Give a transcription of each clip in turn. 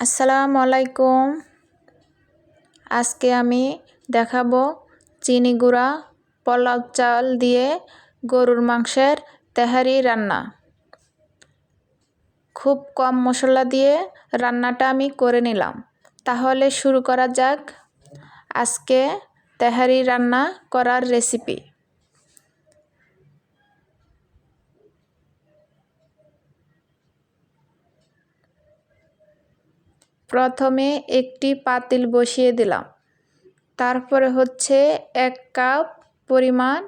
আসসালামু আলাইকুম আজকে আমি দেখাবো চিনি গুঁড়া, পোলাও চাল দিয়ে গরুর মাংসের তেহারি রান্না। খুব কম মশলা দিয়ে রান্নাটা আমি করে নিলাম। তাহলে শুরু করা যাক। আজকে তেহারি রান্না করার রেসিপি। প্রথমে একটি পাতিল বসিয়ে দিলাম। তারপরে হচ্ছে এক কাপ পরিমাণ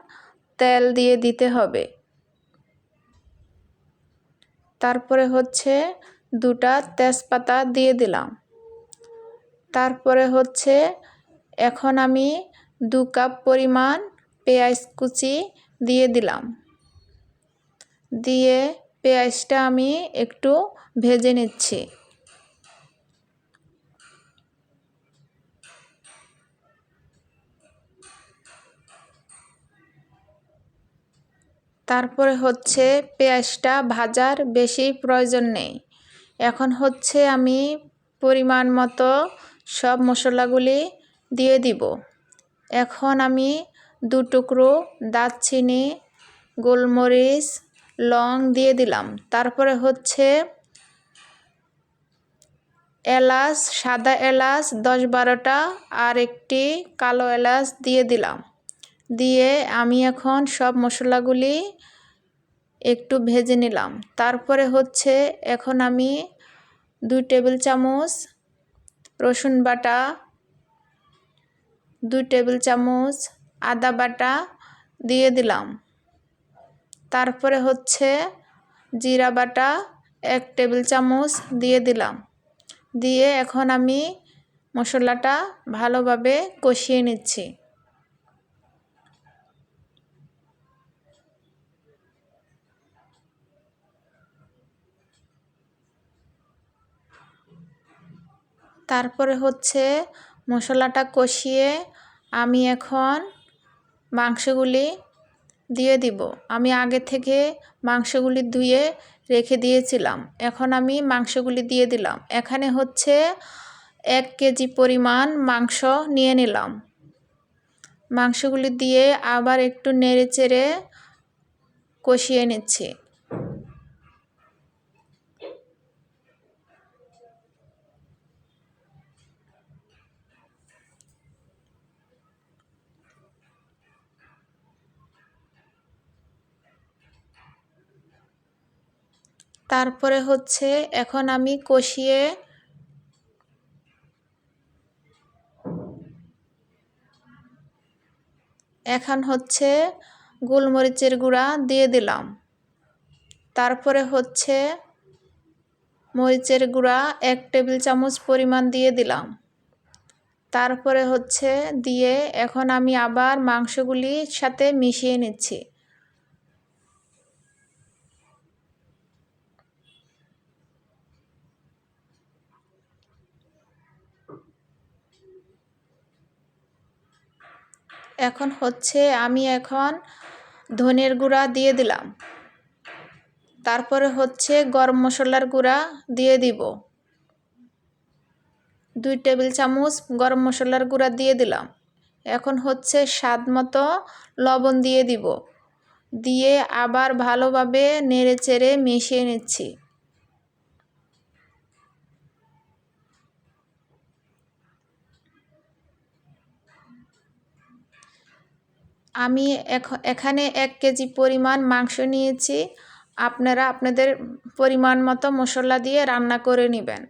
তেল দিয়ে দিতে হবে। তারপরে হচ্ছে দুটা তেজপাতা দিয়ে দিলাম। তারপরে হচ্ছে এখন আমি দু কাপ পরিমাণ পেঁয়াজ কুচি দিয়ে দিলাম। দিয়ে পেঁয়াজটা আমি একটু ভেজে নিচ্ছি। তারপরে হচ্ছে পেঁয়াজটা ভাজার বেশি প্রয়োজন নেই। এখন হচ্ছে আমি পরিমাণ মতো সব মশলাগুলি দিয়ে দিব। এখন আমি দু টুকরো দারচিনি, গোলমরিচ, লং দিয়ে দিলাম। তারপরে হচ্ছে এলাচ, সাদা এলাচ দশ বারোটা আর একটি কালো এলাচ দিয়ে দিলাম। দিয়ে আমি এখন সব মশলাগুলি একটু ভেজে নিলাম। তারপরে হচ্ছে এখন আমি দুই টেবিল চামচ রসুন বাটা, দুই টেবিল চামচ আদা বাটা দিয়ে দিলাম। তারপরে হচ্ছে জিরা বাটা এক টেবিল চামচ দিয়ে দিলাম। দিয়ে এখন আমি মশলাটা ভালোভাবে কষিয়ে নিচ্ছি। তারপরে হচ্ছে মশলাটা কষিয়ে আমি এখন মাংসগুলি দিয়ে দিব। আমি আগে থেকে মাংসগুলি ধুয়ে রেখে দিয়েছিলাম। এখন আমি মাংসগুলি দিয়ে দিলাম। এখানে হচ্ছে এক কেজি পরিমাণ মাংস নিয়ে নিলাম। মাংসগুলি দিয়ে আবার একটু নেড়ে চেড়ে কষিয়ে নিচ্ছি। তারপরে হচ্ছে এখন আমি কষিয়ে এখন হচ্ছে গোলমরিচের গুঁড়া দিয়ে দিলাম। তারপরে হচ্ছে মরিচের গুঁড়া এক টেবিল চামচ পরিমাণ দিয়ে দিলাম। তারপরে হচ্ছে দিয়ে এখন আমি আবার মাংসগুলির সাথে মিশিয়ে নিচ্ছি। এখন হচ্ছে আমি এখন ধনের গুঁড়া দিয়ে দিলাম। তারপরে হচ্ছে গরম মশলার গুঁড়া দিয়ে দিব। দুই টেবিল চামচ গরম মশলার গুঁড়া দিয়ে দিলাম। এখন হচ্ছে স্বাদ মতো লবণ দিয়ে দিব। দিয়ে আবার ভালোভাবে নেড়ে চেড়ে মিশিয়ে নিচ্ছি। আমি এখানে এক কেজি পরিমাণ মাংস নিয়েছি। আপনারা আপনাদের পরিমাণ মতো মশলা দিয়ে রান্না করে নেবেন।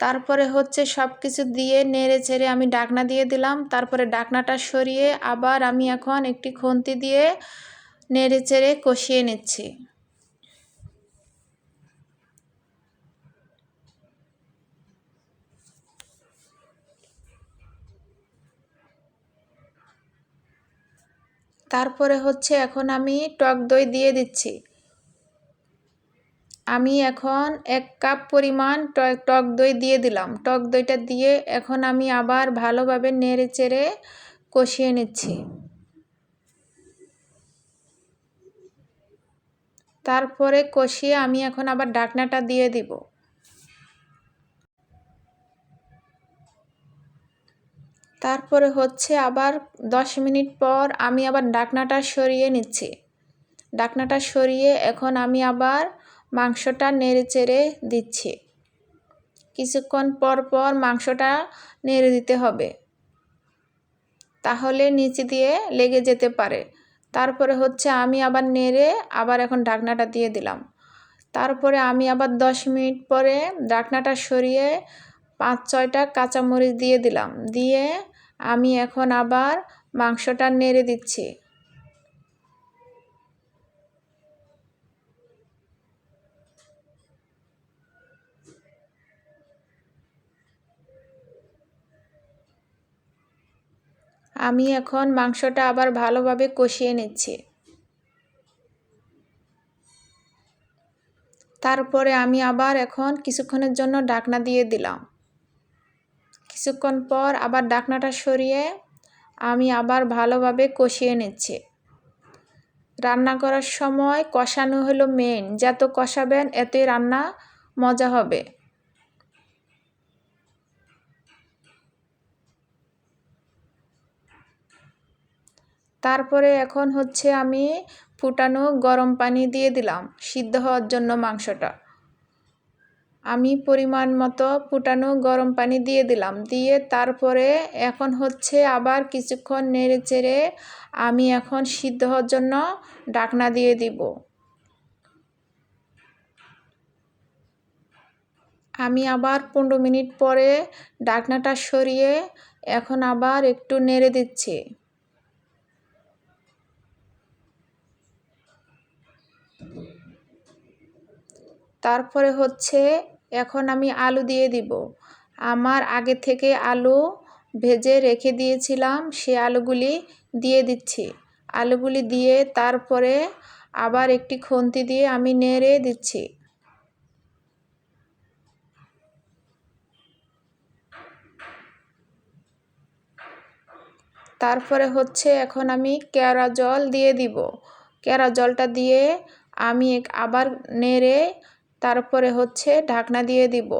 তারপরে হচ্ছে সব কিছু দিয়ে নেড়ে ছেড়ে আমি ডাকনা দিয়ে দিলাম। তারপরে ডাকনাটা সরিয়ে আবার আমি এখন একটি খুন্তি দিয়ে নেড়ে চেড়ে কষিয়ে নিচ্ছি। তারপরে হচ্ছে এখন আমি টক দই দিয়ে দিচ্ছি। আমি এখন এক কাপ পরিমাণ টক দই দিয়ে দিলাম। টক দইটা দিয়ে এখন আমি আবার ভালোভাবে নেড়ে চেড়ে কষিয়ে নিচ্ছি। তারপরে কষিয়ে আমি এখন আবার ডাকনাটা দিয়ে দিব। তারপরে হচ্ছে আবার দশ মিনিট পর আমি আবার ডাকনাটা সরিয়ে নিচ্ছি। ডাকনাটা সরিয়ে এখন আমি আবার মাংসটা নেড়ে চেড়ে দিচ্ছি। কিছুক্ষণ পর পর মাংসটা নেড়ে দিতে হবে। তাহলে নিচে দিয়ে লেগে যেতে পারে। তারপরে হচ্ছে আমি আবার নেড়ে আবার এখন ঢাকনাটা দিয়ে দিলাম। তারপরে আমি আবার দশ মিনিট পরে ঢাকনাটা সরিয়ে পাঁচ ছয়টা কাঁচামরিচ দিয়ে দিলাম। দিয়ে আমি এখন আবার মাংসটা নেড়ে দিচ্ছি। আমি এখন মাংসটা আবার ভালোভাবে কষিয়ে নিচ্ছি। তারপরে আমি আবার এখন কিছুক্ষণের জন্য ডাকনা দিয়ে দিলাম। কিছুক্ষণ পর আবার ডাকনাটা সরিয়ে আমি আবার ভালোভাবে কষিয়ে নিচ্ছি। রান্না করার সময় কষানো হলো মেন যত কষাবেন এতই রান্না মজা হবে। তারপরে এখন হচ্ছে আমি ফুটানো গরম পানি দিয়ে দিলাম সিদ্ধ হওয়ার জন্য মাংসটা। আমি পরিমাণ মতো ফুটানো গরম পানি দিয়ে দিলাম। দিয়ে তারপরে এখন হচ্ছে আবার কিছুক্ষণ নেড়ে চেড়ে আমি এখন সিদ্ধ হওয়ার জন্য ডাকনা দিয়ে দিব। আমি আবার পনেরো মিনিট পরে ডাকনাটা সরিয়ে এখন আবার একটু নেড়ে দিচ্ছি। তারপরে হচ্ছে এখন আমি আলু দিয়ে দিব। আমার আগে থেকে আলু ভেজে রেখে দিয়েছিলাম, সে আলুগুলি দিয়ে দিচ্ছি। আলুগুলি দিয়ে তারপরে আবার একটি খুন্তি দিয়ে আমি নেড়ে দিচ্ছি। তারপরে হচ্ছে এখন আমি কেওড়া জল দিয়ে দিব। কেওড়া জলটা দিয়ে আমি আবার নেড়ে তারপরে হচ্ছে ঢাকনা দিয়ে দিব।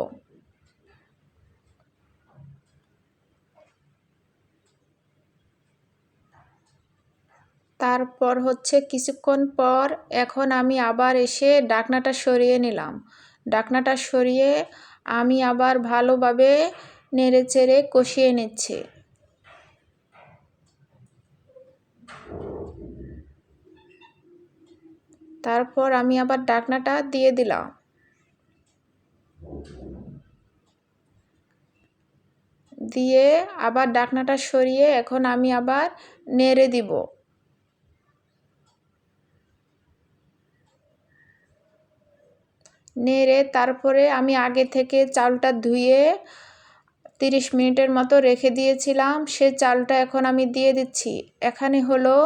তারপর হচ্ছে কিছুক্ষণ পর এখন আমি আবার এসে ডাকনাটা সরিয়ে নিলাম। ডাকনাটা সরিয়ে আমি আবার ভালোভাবে নেড়ে চেড়ে কষিয়ে নিচ্ছি। তারপর আমি আবার ডাকনাটা দিয়ে দিলাম। দিয়ে আবার ডাকনাটা সরিয়ে এখন আমি আবার নেড়ে দিব। নেড়ে তারপরে আমি আগে থেকে চালটা ধুয়ে তিরিশ মিনিটের মতো রেখে দিয়েছিলাম, সে চালটা এখন আমি দিয়ে দিচ্ছি। এখানে হলো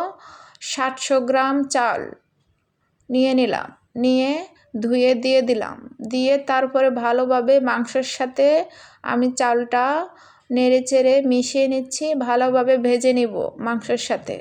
সাতশো গ্রাম চাল নিয়ে নিলাম। নিয়ে ধুয়ে দিয়ে দিলাম। দিয়ে তারপরে ভালোভাবে মাংসের সাথে আমি চালটা নেড়ে চেড়ে মিশিয়ে নিচ্ছি, ভালোভাবে ভেজে নিব মাংসের সাথে।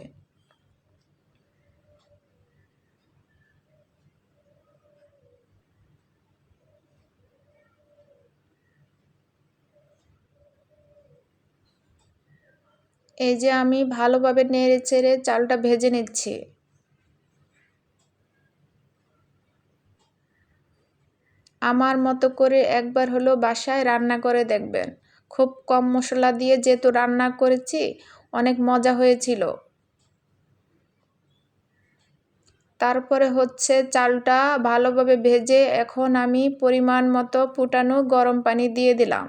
এই যে আমি ভালোভাবে নেড়ে চেড়ে চালটা ভেজে নিচ্ছি। আমার মতো করে একবার হলো বাসায় রান্না করে দেখবেন। খুব কম মশলা দিয়ে যেহেতু রান্না করেছি, অনেক মজা হয়েছিল। তারপরে হচ্ছে চালটা ভালোভাবে ভেজে এখন আমি পরিমাণ মতো ফুটানো গরম পানি দিয়ে দিলাম।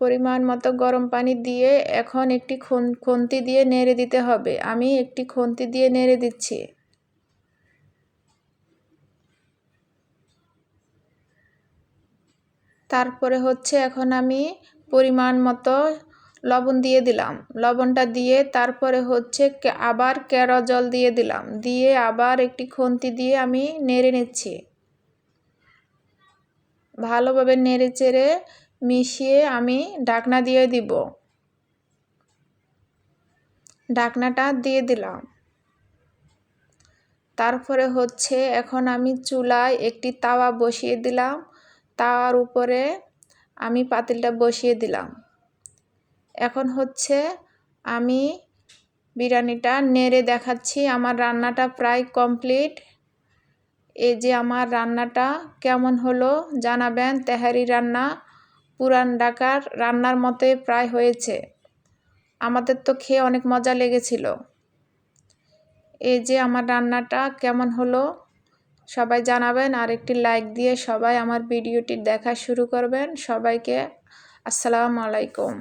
পরিমাণ মতো গরম পানি দিয়ে এখন একটি খুন্তি দিয়ে নেড়ে দিতে হবে। আমি একটি খুন্তি দিয়ে নেড়ে দিচ্ছি। তারপরে হচ্ছে এখন আমি পরিমাণ মতো লবণ দিয়ে দিলাম। লবণটা দিয়ে তারপরে হচ্ছে আবার কেরো জল দিয়ে দিলাম। দিয়ে আবার একটি খুন্তি দিয়ে আমি নেড়ে নিচ্ছি। ভালোভাবে নেড়ে চেড়ে মিশিয়ে আমি ঢাকনা দিয়ে দিব। ঢাকনাটা দিয়ে দিলাম। তারপরে হচ্ছে এখন আমি চুলায় একটি তাওয়া বসিয়ে দিলাম। তাওয়ার উপরে আমি পাতিলটা বসিয়ে দিলাম। এখন হচ্ছে আমি বিরিয়ানিটা নেড়ে দেখাচ্ছি। আমার রান্নাটা প্রায় কমপ্লিট। এই যে আমার রান্নাটা কেমন হলো জানাবেন। তেহারি রান্না, পুরান ঢাকার রান্নার মতোই প্রায় হয়েছে। আমাদের তো খেয়ে অনেক মজা লেগেছিল। এই যে আমার রান্নাটা কেমন হলো সবাই জানাবেন, আর একটি লাইক দিয়ে সবাই আমার ভিডিওটি দেখা শুরু করবেন। সবাইকে আসসালামু আলাইকুম।